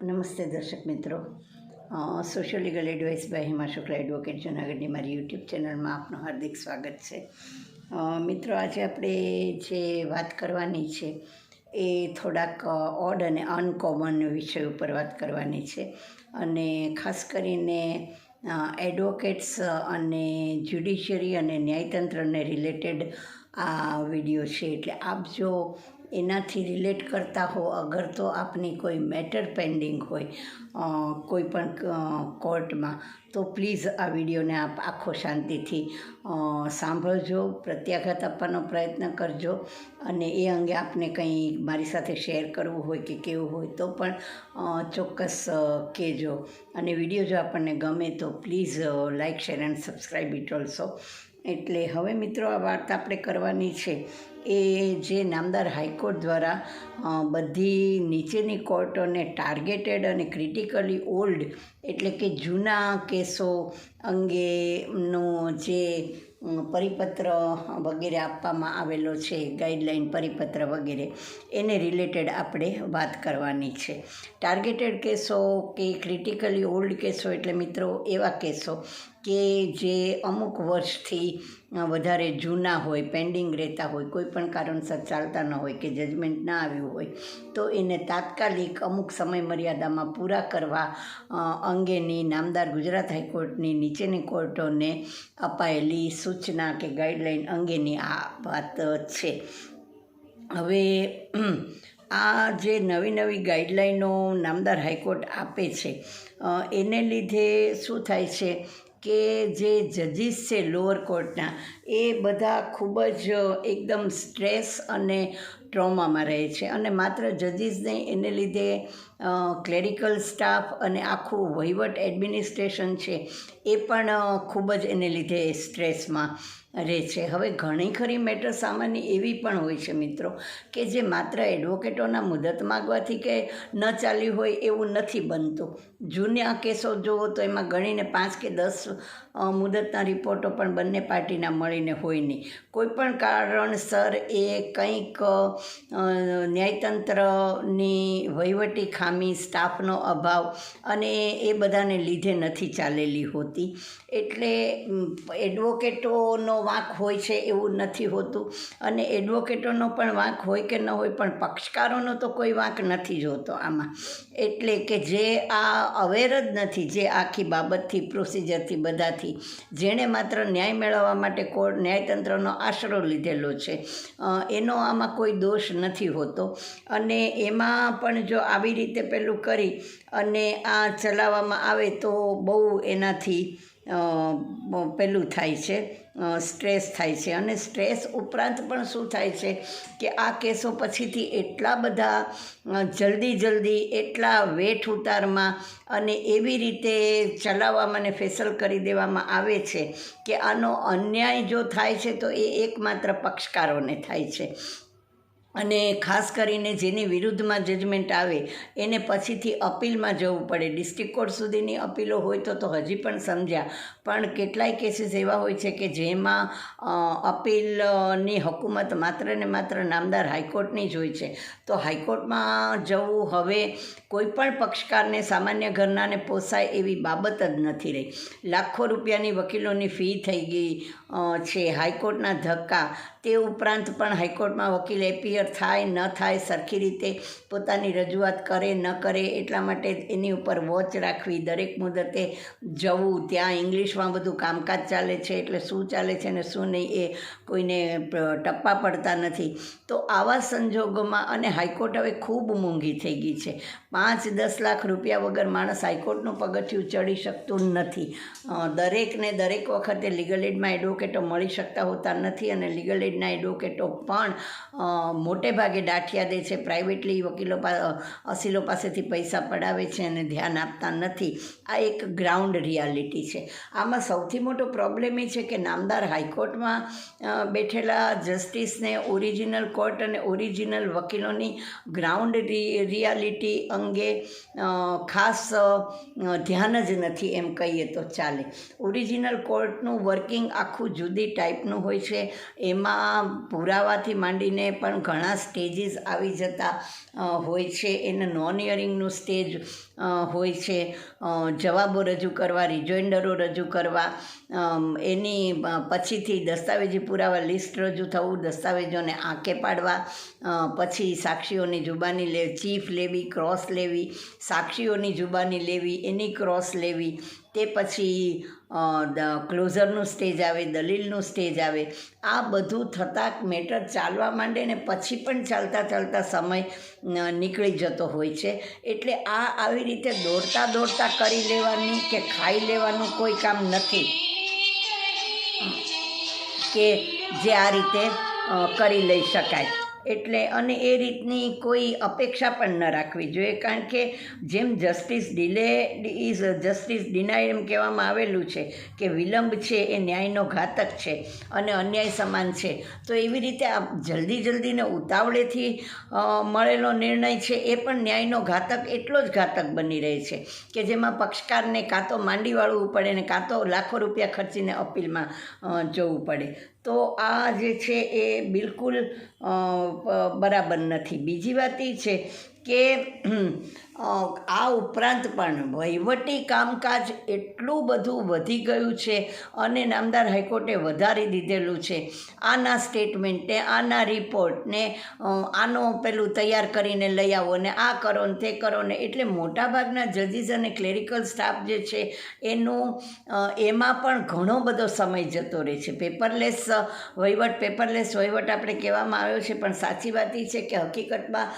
નમસ્તે દર્શક મિત્રો. Social legal advice by Hima Shukla advocate જુનાગઢની મારી યુટ્યુબ ચેનલમાં આપનું હાર્દિક સ્વાગત છે. મિત્રો, આજે આપણે જે વાત કરવાની છે એ થોડાક ઓડ અને અનકોમન વિષય ઉપર વાત કરવાની છે. અને ખાસ કરીને એડવોકેટ્સ અને જ્યુડિશિયરી અને ન્યાયતંત્રને રિલેટેડ આ વીડિયો છે. એટલે આપ જો એનાથી રિલેટ કરતા હો, અગર તો આપની કોઈ મેટર પેન્ડિંગ હોય કોઈ પણ કોર્ટમાં, તો પ્લીઝ આ વિડીયોને આપ આખો શાંતિથી સાંભળજો, પ્રત્યાઘાત આપવાનો પ્રયત્ન કરજો અને એ અંગે આપને કંઈ મારી સાથે શેર કરવું હોય કે કેવું હોય તો પણ ચોક્કસ કહેજો. અને વીડિયો જો આપણને ગમે તો please like share and subscribe it also. એટલે હવે મિત્રો આ વાર્તા આપણે કરવાની છે. એ જે નામદાર હાઈકોર્ટ દ્વારા બધી નીચેની કોર્ટોને ટાર્ગેટેડ અને ક્રિટિકલી ઓલ્ડ એટલે કે જૂના કેસો અંગેનો જે પરિપત્ર વગેરે આપવામાં આવેલો છે ગાઈડલાઇન પરિપત્ર વગેરે, એને રિલેટેડ આપણે વાત કરવાની છે. ટાર્ગેટેડ કેસો કે ક્રિટિકલી ઓલ્ડ કેસો, એટલે મિત્રો એવા કેસો કે જે અમુક વર્ષથી વધારે જૂના હોય, પેન્ડિંગ રહેતા હોય, કોઈ પણ કારણસર ચાલતા ન હોય કે જજમેન્ટ ના આવ્યું હોય, તો એને તાત્કાલિક અમુક સમય મર્યાદામાં પૂરા કરવા અંગેની નામદાર ગુજરાત હાઈકોર્ટની નીચેની કોર્ટોને અપાયેલી સૂચના કે ગાઈડલાઈન અંગેની આ વાત છે. હવે આ જે નવી નવી ગાઈડલાઈનો નામદાર હાઈકોર્ટ આપે છે એને લીધે શું થાય છે કે જે જજીસ છે લોઅર કોર્ટના, એ બધા ખૂબ જ એકદમ સ્ટ્રેસ અને ટ્રોમામાં રહે છે. અને માત્ર જજીસ નહીં, એને લીધે ક્લેરિકલ સ્ટાફ અને આખું વહીવટ એડમિનિસ્ટ્રેશન છે, એ પણ ખૂબ જ એને લીધે સ્ટ્રેસમાં રહે છે. હવે ઘણી ખરી મેટર સામાન્ય એવી પણ હોય છે મિત્રો કે જે માત્ર એડવોકેટોના મુદત માગવાથી કે ન ચાલ્યું હોય એવું નથી બનતું. જૂના કેસો જુઓ તો એમાં ગણીને પાંચ કે દસ મુદતના રિપોર્ટો પણ બંને પાર્ટીના મળીને હોય નહીં. કોઈ પણ કારણસર એ કંઈક ન્યાયતંત્રની વહીવટી ખામી સ્ટાફનો અભાવ અને એ બધાને લીધે નથી ચાલેલી હોતી. એટલે એડવોકેટોનો વાંક હોય છે એવું નથી હોતું. અને એડવોકેટોનો પણ વાંક હોય કે ન હોય પણ પક્ષકારોનો તો કોઈ વાંક નથી જ હોતો આમાં. એટલે કે જે આ અવેર જ નથી જે આખી બાબતથી, પ્રોસિજરથી, બધાથી, જેણે માત્ર ન્યાય મેળવવા માટે કોર્ટ, ન્યાયતંત્રનો આશરો લીધેલો છે એનો આમાં કોઈ દોષ નથી હોતો. અને એમાં પણ જો આવી રીતે પેલું કરી અને આ ચલાવવામાં આવે તો બહુ એનાથી પેલું થાય છે સ્ટ્રેસ થાય છે. અને સ્ટ્રેસ ઉપરાંત પણ શું થાય છે કે આ કેસો પછીથી એટલા બધા જલ્દી જલ્દી એટલા વેઠ ઉતારમાં અને એવી રીતે ચલાવવામાં અને ફેસલ કરી દેવામાં આવે છે કે આનો અન્યાય જો થાય છે તો એ એકમાત્ર પક્ષકારોને થાય છે. અને ખાસ કરીને જેની વિરુદ્ધમાં જજમેન્ટ આવે, એને પછીથી અપીલમાં જવું પડે. ડિસ્ટ્રિક્ટ કોર્ટ સુધીની અપીલો હોય તો તો હજી પણ સમજ્યા. પણ કેટલાય કેસીસ એવા હોય છે કે જેમાં અપીલની હકુમત માત્ર ને માત્ર નામદાર હાઈકોર્ટની જ હોય છે. તો હાઈકોર્ટમાં જવું હવે કોઈ પણ પક્ષકારને સામાન્ય ઘરનાને પોસાય એવી બાબત જ નથી રહી. લાખો રૂપિયાની વકીલોની ફી થઈ ગઈ છે. હાઈકોર્ટના ધક્કા. તે ઉપરાંત પણ હાઈકોર્ટમાં વકીલ એપિયર થાય, ન થાય, સરખી રીતે પોતાની રજૂઆત કરે, ન કરે, એટલા માટે એની ઉપર વોચ રાખવી, દરેક મુદતે જવું, ત્યાં ઇંગ્લિશમાં બધું કામકાજ ચાલે છે, એટલે શું ચાલે છે ને શું નહીં એ કોઈને ટપ્પા પડતા નથી. તો આવા સંજોગોમાં અને હાઈકોર્ટ હવે ખૂબ મોંઘી થઈ ગઈ છે. પાંચ દસ લાખ રૂપિયા વગર માણસ હાઈકોર્ટનું પગથિયું ચડી શકતું નથી. દરેકને દરેક વખતે લીગલ એડમાં એડવોકેટો મળી શકતા હોતા નથી અને લીગલ એડના એડવોકેટો પણ મોટે ભાગે દાઠિયા દે છે પ્રાઇવેટલી વકીલો પા અસીલો પાસેથી પૈસા પડાવે છે અને ધ્યાન આપતા નથી. આ એક ગ્રાઉન્ડ રિયાલિટી છે. આમાં સૌથી મોટો પ્રોબ્લેમ એ છે કે નામદાર હાઈકોર્ટમાં બેઠેલા જસ્ટિસને ઓરિજિનલ કોર્ટ અને ઓરિજિનલ વકીલોની ગ્રાઉન્ડ રિયાલિટી અંગે ખાસ ધ્યાન જ નથી એમ કહીએ તો ચાલે. ઓરિજિનલ કોર્ટનું વર્કિંગ આખું જુદી ટાઈપનું હોય છે. એમાં પુરાવાથી માંડીને પણ ઘણા સ્ટેજીસ આવી જતા હોય છે. એને નોન યરિંગનું સ્ટેજ હોય છે. જવાબો રજૂ કરવા રિજોઇન્ડરો રજૂ કરવા એની પછીથી દસ્તાવેજી પુરાવા લિસ્ટ રજૂ થવું, દસ્તાવેજોને આંકે પાડવા પછી સાક્ષીઓની જુબાની લે ચીફ લેવી ક્રોસ લેવી, સાક્ષીઓની જુબાની લેવી, એની ક્રોસ લેવી તે પછી ક્લોઝરનું સ્ટેજ આવે, દલીલનું સ્ટેજ આવે, આ બધું થતાં મેટર ચાલવા માંડે ને પછી પણ ચાલતા ચાલતા સમય નીકળી જતો હોય છે. એટલે આ આવી રીતે દોડતા દોડતા કરી લેવાની કે ખાઈ લેવાનું કોઈ કામ નથી. કે જે આ રીતે કરી લઈ શકાય. એટલે અને એ રીતની કોઈ અપેક્ષા પણ ન રાખવી જોઈએ. કારણ કે જેમ justice delay is justice deny એમ કહેવામાં આવેલું છે કે વિલંબ છે એ ન્યાયનો ઘાતક છે અને અન્યાય સમાન છે. તો એવી રીતે આ જલ્દી જલ્દીને ઉતાવળેથી મળેલો નિર્ણય છે એ પણ ન્યાયનો ઘાતક, એટલો જ ઘાતક બની રહે છે કે જેમાં પક્ષકારને કાં તો માંડી વાળવું પડે ને કાં તો લાખો રૂપિયા ખર્ચીને અપીલમાં જવું પડે. તો આ જે છે એ બિલકુલ બરાબર નથી. બીજી વાત એ છે કે આ ઉપરાંત પણ વહીવટી કામકાજ એટલું બધું વધી ગયું છે અને નામદાર હાઈકોર્ટે વધારી દીધેલું છે. આના સ્ટેટમેન્ટને, આના રિપોર્ટને આનો પેલું તૈયાર કરીને લઈ આવો ને આ કરો ને તે કરો ને એટલે મોટાભાગના જજીસ અને ક્લેરિકલ સ્ટાફ જે છે એનું એમાં પણ ઘણો બધો સમય જતો રહે છે. પેપરલેસ વહીવટ પેપરલેસ વહીવટ આપણે કહેવામાં આવ્યો છે, પણ સાચી વાત એ છે કે હકીકતમાં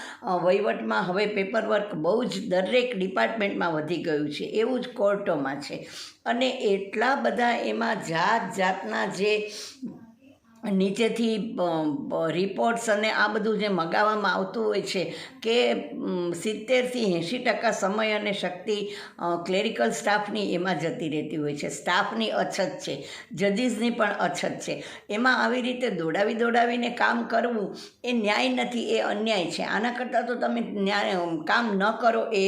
વહીવટમાં હવે પેપરવર્ક બહુ જ દરેક ડિપાર્ટમેન્ટમાં વધી ગયું છે, એવું જ કોર્ટોમાં છે. અને એટલા બધા એમાં જાત જાતના જે નીચેથી રિપોર્ટ્સ અને આ બધું જે મગાવવામાં આવતું હોય છે કે સિત્તેરથી એંશી ટકા સમય અને શક્તિ ક્લેરિકલ સ્ટાફની એમાં જતી રહેતી હોય છે. સ્ટાફની અછત છે જજીસની પણ અછત છે. એમાં આવી રીતે દોડાવી દોડાવીને કામ કરવું એ ન્યાય નથી, એ અન્યાય છે. આના કરતાં તો તમે ન્યાય કામ ન કરો એ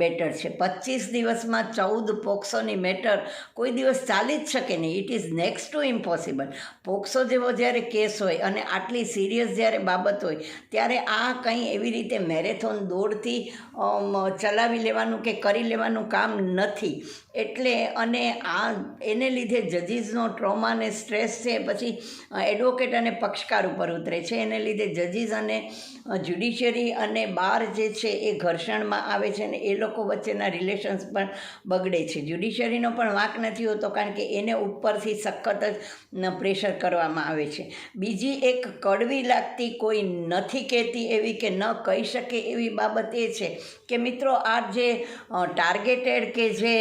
બેટર છે. પચીસ દિવસમાં ચૌદ પોક્સોની મેટર કોઈ દિવસ ચાલી જ શકે નહીં. It is next to impossible POCSO જેવો જ્યારે કેસ હોય અને આટલી સિરિયસ જ્યારે બાબત હોય, ત્યારે આ કંઈ એવી રીતે મેરેથોન દોડથી ચલાવી લેવાનું કે કરી લેવાનું કામ નથી. એટલે અને આ, એને લીધે જજીસનો ટ્રોમા અને સ્ટ્રેસ છે, પછી એડવોકેટ અને પક્ષકાર ઉપર ઉતરે છે. એને લીધે જજીસ અને જ્યુડિશિયરી અને બાર જે છે એ ઘર્ષણમાં આવે છે અને એ લોકો વચ્ચેના રિલેશન્સ પણ બગડે છે. જ્યુડિશિયરીનો પણ વાંક નથી હોતો, કારણ કે એને ઉપરથી સખત જ પ્રેશર કરવામાં આવે છે. બીજી એક કડવી લાગતી કોઈ નથી કહેતી એવી કે ન કહી શકે એવી બાબત એ છે કે મિત્રો આ જે ટાર્ગેટેડ કે જે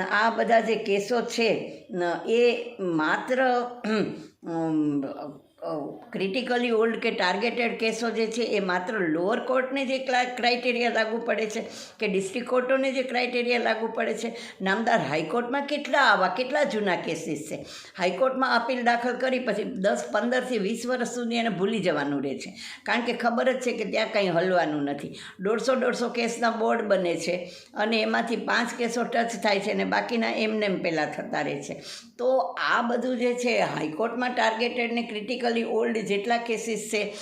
આ બધા જે કેસો છે એ માત્ર ક્રિટિકલી ઓલ્ડ કે ટાર્ગેટેડ કેસો જે છે, એ માત્ર લોઅર કોર્ટને જે ક્રાઇટેરિયા લાગુ પડે છે કે ડિસ્ટ્રિક્ટ કોર્ટોને જે ક્રાઇટેરિયા લાગુ પડે છે? નામદાર હાઈકોર્ટમાં કેટલા આવા, કેટલા જૂના કેસીસ છે? હાઈકોર્ટમાં અપીલ દાખલ કરી, પછી દસ પંદરથી વીસ વર્ષ સુધી એને ભૂલી જવાનું રહે છે. કારણ કે ખબર જ છે કે ત્યાં કંઈ હલવાનું નથી. દોઢસો દોઢસો કેસના બોર્ડ બને છે અને એમાંથી પાંચ કેસો ટચ થાય છે અને બાકીના એમને એમ પહેલાં થતા રહે છે. તો આ બધું જે છે હાઈકોર્ટમાં ટાર્ગેટેડ ને ક્રિટિકલી ઓલ્ડ જેટલા કેસીસ છે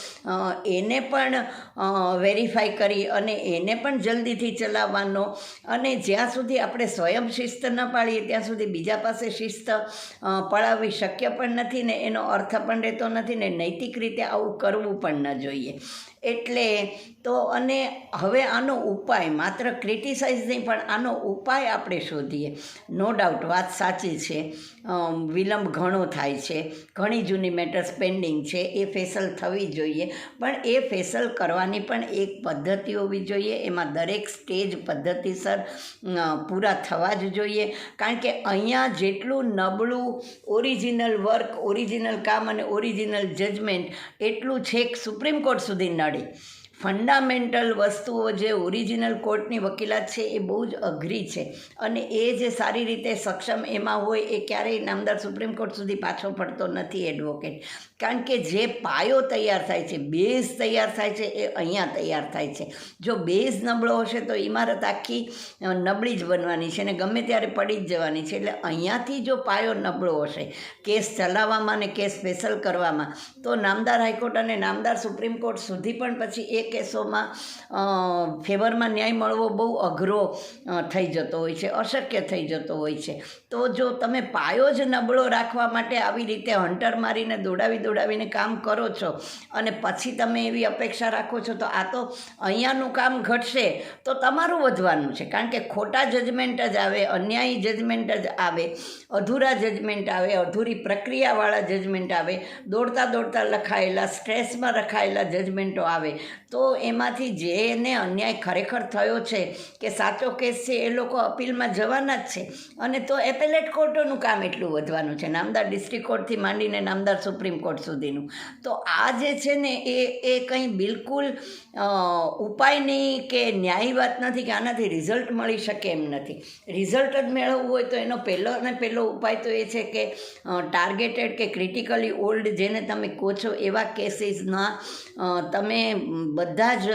એને પણ વેરીફાઈ કરી અને એને પણ જલ્દીથી ચલાવવાનો. અને જ્યાં સુધી આપણે સ્વયં શિસ્ત ન પાડીએ ત્યાં સુધી બીજા પાસે શિસ્ત અ, પડાવવી શક્ય પણ નથી ને એનો અર્થ પણ રહેતો નથી ને નૈતિક રીતે આવું કરવું પણ ન જોઈએ. એટલે તો અને હવે આનો ઉપાય, માત્ર ક્રિટિસાઇઝ નહીં, પણ આનો ઉપાય આપણે શોધીએ. નો ડાઉટ વાત સાચી છે. વિલંબ ઘણો થાય છે. ઘણી જૂની મેટર્સ પેન્ડિંગ છે. એ ફેસલ થવી જોઈએ. પણ એ ફેસલ કરવાની પણ એક પદ્ધતિ હોવી જોઈએ. એમાં દરેક સ્ટેજ પદ્ધતિસર પૂરા થવા જ જોઈએ. કારણ કે અહીંયા જેટલું નબળું ઓરિજિનલ વર્ક ઓરિજિનલ કામ અને ઓરિજિનલ જજમેન્ટ એટલું છેક સુપ્રીમ કોર્ટ સુધી નડે. 哪里。ફંડામેન્ટલ વસ્તુઓ જે ઓરિજિનલ કોર્ટની વકીલાત છે એ બહુ જ અઘરી છે. અને એ જે સારી રીતે સક્ષમ એમાં હોય એ ક્યારેય નામદાર સુપ્રીમ કોર્ટ સુધી પાછો પડતો નથી એડવોકેટ કારણ કે જે પાયો તૈયાર થાય છે બેઝ તૈયાર થાય છે એ અહીંયા તૈયાર થાય છે. જો બેઝ નબળો હશે તો ઇમારત આખી નબળી જ બનવાની છે અને ગમે ત્યારે પડી જ જવાની છે. એટલે અહીંયાથી જો પાયો નબળો હશે, કેસ ચલાવવામાં અને કેસ સ્પેશલ કરવામાં, તો નામદાર હાઈકોર્ટ અને નામદાર સુપ્રીમ કોર્ટ સુધી પણ પછી એ કેસોમાં ફેવરમાં ન્યાય મળવો બહુ અઘરો થઈ જતો હોય છે, અશક્ય થઈ જતો હોય છે. તો જો તમે પાયો જ નબળો રાખવા માટે આવી રીતે હંટર મારીને દોડાવી દોડાવીને કામ કરો છો અને પછી તમે એવી અપેક્ષા રાખો છો, તો આ તો અહીંયાનું કામ ઘટશે, તો તમારું વધવાનું છે. કારણ કે ખોટા જજમેન્ટ જ આવે, અન્યાયી જજમેન્ટ જ આવે, અધૂરા જજમેન્ટ આવે, અધૂરી પ્રક્રિયાવાળા જજમેન્ટ આવે, દોડતા દોડતા લખાયેલા, સ્ટ્રેસમાં રખાયેલા જજમેન્ટો આવે, તો એમાંથી જે એને અન્યાય ખરેખર થયો છે કે સાચો કેસ છે, એ લોકો અપીલમાં જવાના જ છે. અને તો એપેલેટ કોર્ટોનું કામ એટલું વધવાનું છે, નામદાર ડિસ્ટ્રિક્ટ કોર્ટથી માંડીને નામદાર સુપ્રીમ કોર્ટ સુધીનું. તો આ જે છે ને, એ એ કંઈ બિલકુલ ઉપાય નહીં કે ન્યાયી વાત નથી કે આનાથી રિઝલ્ટ મળી શકે એમ નથી. રિઝલ્ટ જ મેળવવું હોય તો એનો પહેલો અને પહેલો ઉપાય તો એ છે કે ટાર્ગેટેડ કે ક્રિટિકલી ઓલ્ડ જેને તમે કહો છો એવા કેસીસના તમે બધા જ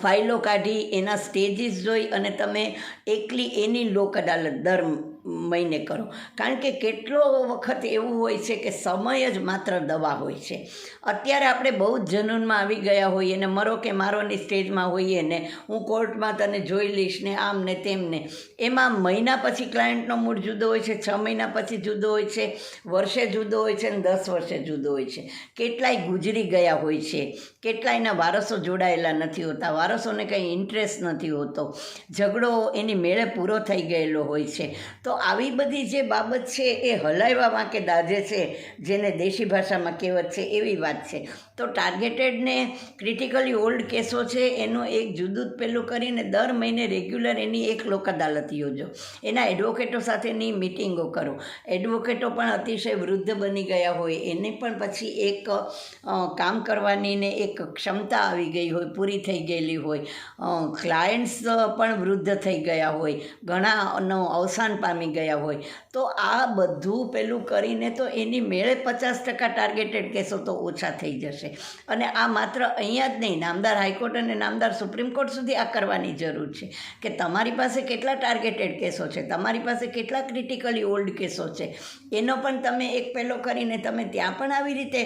ફાઇલો કાઢી એના સ્ટેજીસ જોઈ અને તમે એકલી એની લોક અદાલત દર મહિને કરો. કારણ કે કેટલો વખત એવું હોય છે કે સમય જ માત્ર દવા હોય છે. અત્યારે આપણે બહુ જ જનૂનમાં આવી ગયા હોઈએ ને, મરો કે મારોની સ્ટેજમાં હોઈએ ને, હું કોર્ટમાં તને જોઈ લઈશ ને, આમ ને તેમ ને. એમાં મહિના પછી ક્લાયન્ટનો મૂડ જુદો હોય છે, છ મહિના પછી જુદો હોય છે, વર્ષે જુદો હોય છે ને દસ વર્ષે જુદો હોય છે. કેટલાય ગુજરી ગયા હોય છે. કેટલાયના વારસો જોડાયેલા નથી હોતા. વારસોને કંઈ ઇન્ટરેસ્ટ નથી હોતો. ઝઘડો એની મેળે પૂરો થઈ ગયેલો હોય છે. તો આવી બધી જે બાબત છે એ હલાવવામાં કે દાજે છે, જેને દેશી ભાષામાં કહેવત છે, એવી વાત છે. તો ટાર્ગેટેડ ને ક્રિટિકલી ઓલ્ડ કેસો છે, એનું એક જુદું પેલું કરીને દર મહિને રેગ્યુલર એની એક લોક અદાલત યોજો. એના એડવોકેટો સાથેની મિટિંગો કરો. એડવોકેટો પણ અતિશય વૃદ્ધ બની ગયા હોય. એને પણ પછી એક કામ કરવાની ને એક ક્ષમતા આવી ગઈ હોય, પૂરી થઈ ગયેલી હોય. ક્લાયન્ટ્સ પણ વૃદ્ધ થઈ ગયા હોય. ઘણાનો અવસાન પામી ગયા હોય. તો આ બધું પેલું કરીને તો એની મેળે પચાસ ટકા ટાર્ગેટેડ કેસો તો ઓછા થઈ જશે. અને આ માત્ર અહીંયા જ નહીં, નામદાર હાઈકોર્ટ અને નામદાર સુપ્રીમ કોર્ટ સુધી આ કરવાની જરૂર છે કે તમારી પાસે કેટલા ટાર્ગેટેડ કેસો છે, તમારી પાસે કેટલા ક્રિટિકલી ઓલ્ડ કેસો છે. એનો પણ તમે એક પેલો કરીને તમે ત્યાં પણ આવી રીતે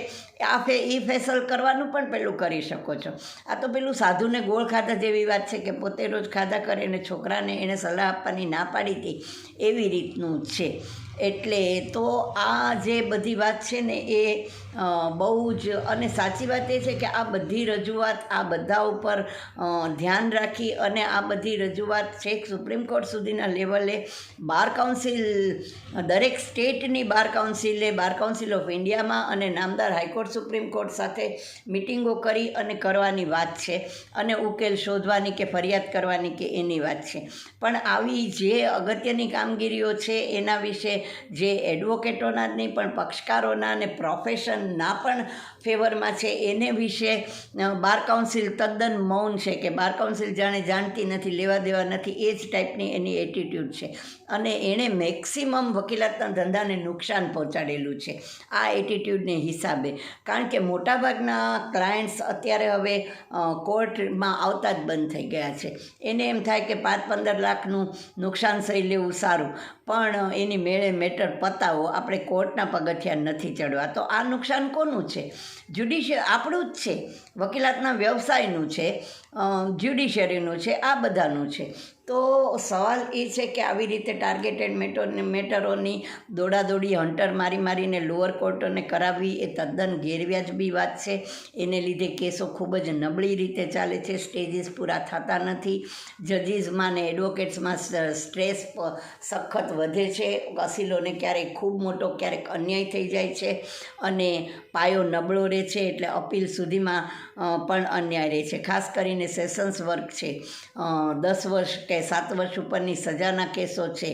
આ ફે એ ફેસલ કરવાનું પણ પેલું કરી શકો છો. આ તો પેલું સાધુને ગોળ ખાધા જેવી વાત છે કે પોતે રોજ ખાધા કરે અને છોકરાને એને સલાહ આપવાની ના પાડી હતી એવી રીતનું છે. એટલે તો આ જે બધી વાત છે ને એ બહુ જ, અને સાચી વાત એ છે કે આ બધી રજૂઆત આ બધા ઉપર ધ્યાન રાખી અને આ બધી રજૂઆત છેક સુપ્રીમ કોર્ટ સુધીના લેવલે બાર કાઉન્સિલ, દરેક સ્ટેટની બાર કાઉન્સિલે, બાર કાઉન્સિલ ઓફ ઇન્ડિયામાં અને નામદાર હાઈકોર્ટ સુપ્રીમ કોર્ટ સાથે મિટિંગો કરી અને કરવાની વાત છે અને ઉકેલ શોધવાની કે ફરિયાદ કરવાની કે એની વાત છે. પણ આવી જે અગત્યની કામગીરીઓ છે એના વિશે જે એડવોકેટોના જ નહીં પણ પક્ષકારોના અને પ્રોફેશનના પણ ફેવરમાં છે. એને વિશે બાર કાઉન્સિલ તદ્દન મૌન છે કે બાર કાઉન્સિલ જાણે જાણતી નથી, લેવા દેવા નથી, એ જ ટાઈપની એની એટીટ્યૂડ છે. અને એણે મેક્સિમમ વકીલાતના ધંધાને નુકસાન પહોંચાડેલું છે આ એટીટ્યૂડને હિસાબે. કારણ કે મોટાભાગના ક્લાયન્ટ્સ અત્યારે હવે કોર્ટમાં આવતા જ બંધ થઈ ગયા છે. એને એમ થાય કે પાંચ પંદર લાખનું નુકસાન સહી લેવું સારું. પણ એની મેળે મેટર પતાવો, આપણે કોર્ટના પગથિયા નથી ચડવા. તો આ નુકસાન કોનું છે? જ્યુડિશિયલ આપણું જ છે. વકીલાતના વ્યવસાયનું છે જ્યુડિશિયરીનું છે, આ બધાનું છે. તો સવાલ એ છે કે આવી રીતે ટાર્ગેટેડ મેટરને મેટરોની દોડાદોડી હંટર મારી મારીને લોઅર કોર્ટોને કરાવવી એ તદ્દન ગેરવ્યાજબી વાત છે. એને લીધે કેસો ખૂબ જ નબળી રીતે ચાલે છે. સ્ટેજીસ પૂરા થતા નથી. જજીસમાં ને એડવોકેટ્સમાં સ્ટ્રેસ સખત વધે છે. અસીલોને ક્યારેક ખૂબ મોટો, ક્યારેક અન્યાય થઈ જાય છે અને પાયો નબળો રહે છે એટલે અપીલ સુધીમાં પણ અન્યાય રહે છે. ખાસ કરીને સેશન્સ વર્ક છે. દસ વર્ષ કે સાત વર્ષ ઉપરની સજાના કેસો છે.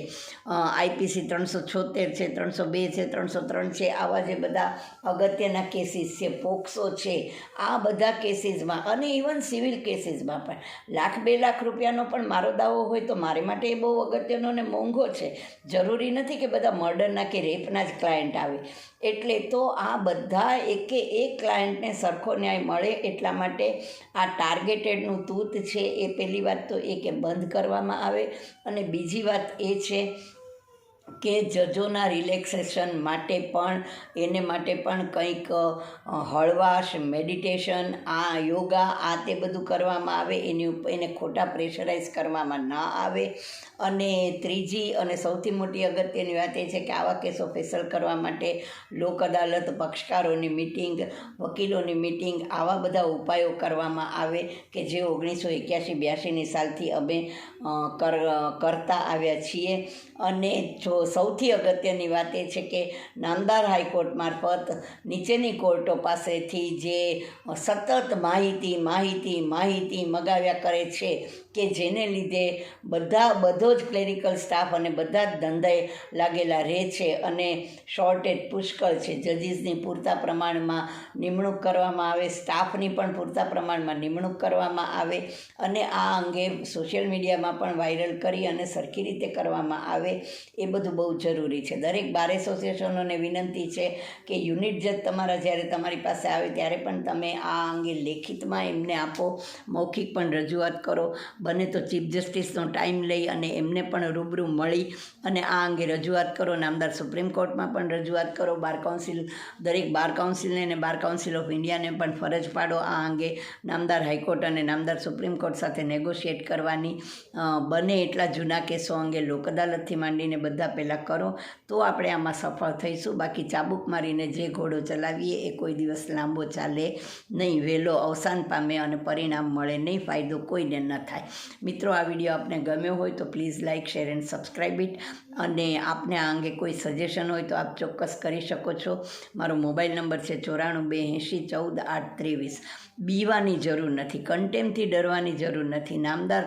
આઈપીસી ત્રણસો છોતેર છે, ત્રણસો બે છે, ત્રણસો ત્રણ છે. આવા જે બધા અગત્યના કેસીસ છે, પોક્સો છે, આ બધા કેસીસમાં અને ઇવન સિવિલ કેસીસમાં પણ લાખ બે લાખ રૂપિયાનો પણ મારો દાવો હોય તો મારે માટે એ બહુ અગત્યનો ને મોંઘો છે. જરૂરી નથી કે બધા મર્ડરના કે રેપના જ ક્લાયન્ટ આવે. એટલે તો આ બધા એકે એક ક્લાયન્ટને સરખો ન્યાય મળે એટલા માટે આ ટાર્ગેટેડનું તૂત છે. એ પહેલી વાત તો એ કે બંધ કરવામાં આવે. અને બીજી વાત એ છે કે જજોના રિલેક્સેશન માટે પણ, એને માટે પણ કંઈક હળવાશ, મેડિટેશન, આ યોગા, આ તે બધું કરવામાં આવે. એની ઉપર એને ખોટા પ્રેશરાઇઝ કરવામાં ના આવે. અને ત્રીજી અને સૌથી મોટી અગત્યની વાત એ છે કે આવા કેસો ફેસલ કરવા માટે લોક અદાલત, પક્ષકારોની મિટિંગ, વકીલોની મિટિંગ, આવા બધા ઉપાયો કરવામાં આવે કે જે ઓગણીસો એક્યાસી બ્યાસીની સાલથી અમે કર, કરતા આવ્યા છીએ. અને જો સૌથી અગત્યની વાત એ છે કે નામદાર હાઈકોર્ટ મારફત નીચેની કોર્ટો પાસેથી જે સતત માહિતી માહિતી માહિતી મગાવ્યા કરે છે કે જેને લીધે બધા, બધો જ ક્લેરિકલ સ્ટાફ અને બધા જ ધંધાએ લાગેલા રહે છે અને શોર્ટેજ પુષ્કળ છે. જજીસની પૂરતા પ્રમાણમાં નિમણૂક કરવામાં આવે, સ્ટાફની પણ પૂરતા પ્રમાણમાં નિમણૂક કરવામાં આવે અને આ અંગે સોશિયલ મીડિયામાં પણ વાયરલ કરી અને સરખી રીતે કરવામાં આવે એ બધું બહુ જરૂરી છે. દરેક બાર એસોસિએશનોને વિનંતી છે કે યુનિટ જજ તમારા જ્યારે તમારી પાસે આવે ત્યારે પણ તમે આ અંગે લેખિતમાં એમને આપો, મૌખિક પણ રજૂઆત કરો. બને તો ચીફ જસ્ટિસનો ટાઈમ લઈ અને એમને પણ રૂબરૂ મળી અને આ અંગે રજૂઆત કરો. નામદાર સુપ્રીમ કોર્ટમાં પણ રજૂઆત કરો. બાર કાઉન્સિલ, દરેક બાર કાઉન્સિલને અને બાર કાઉન્સિલ ઓફ ઇન્ડિયાને પણ ફરજ પાડો. આ અંગે નામદાર હાઈકોર્ટ અને નામદાર સુપ્રીમ કોર્ટ સાથે નેગોશિએટ કરવાની બને એટલા જૂના કેસો અંગે લોક અદાલતથી માંડીને બધા પહેલાં કરો તો આપણે આમાં સફળ થઈશું. બાકી ચાબુક મારીને જે ઘોડો ચલાવીએ એ કોઈ દિવસ લાંબો ચાલે નહીં. વહેલો અવસાન પામે અને પરિણામ મળે નહીં. ફાયદો કોઈને ન થાય. મિત્રો, આ વીડિયો આપને ગમ્યો હોય તો please like share and subscribe it અને આપને આ અંગે કોઈ સજેશન હોય તો આપ ચોક્કસ કરી શકો છો. મારો મોબાઈલ નંબર છે ચોરાણું બે એંશી ચૌદ આઠ ત્રેવીસ. બીવાની જરૂર નથી કન્ટેમથી ડરવાની જરૂર નથી. નામદાર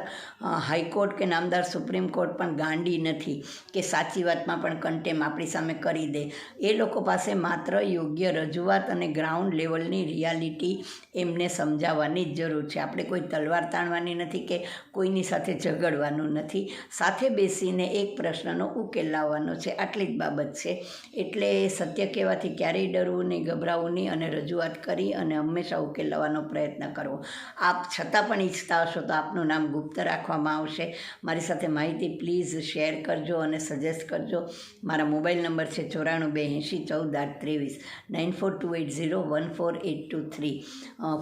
હાઈકોર્ટ કે નામદાર સુપ્રીમ કોર્ટ પણ ગાંડી નથી કે સાચી વાતમાં પણ કન્ટેમ આપણી સામે કરી દે. એ લોકો પાસે માત્ર યોગ્ય રજૂઆત અને ગ્રાઉન્ડ લેવલની રિયાલિટી એમને સમજાવવાની જ જરૂર છે. આપણે કોઈ તલવાર તાણવાની નથી કે કોઈની સાથે ઝઘડવાનું નથી. સાથે બેસીને એક પ્રશ્નનો ઉકેલ લાવવાનો છે. આટલી જ બાબત છે. એટલે સત્ય કહેવાથી ક્યારેય ડરવું નહીં, ગભરાવું નહીં અને રજૂઆત કરી અને હંમેશા ઉકેલ લાવવાનો પ્રયત્ન કરવો. આપ છતાં પણ ઈચ્છતા હશો તો આપનું નામ ગુપ્ત રાખવામાં આવશે. મારી સાથે માહિતી પ્લીઝ શેર કરજો અને સજેસ્ટ કરજો. મારા મોબાઈલ નંબર છે ચોરાણું બે એંશી ચૌદ આઠ ત્રેવીસ nine four two eight zero one four eight two three.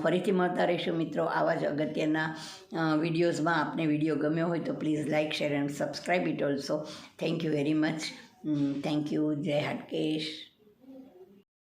ફરીથી મળતા રહીશું મિત્રો આવા જ અગત્યના વિડીયોઝમાં. આપને વીડિયો ગમ્યો હોય તો please like, share and subscribe it also. Thank you very much. Mm, thank you, Jai Hatkesh.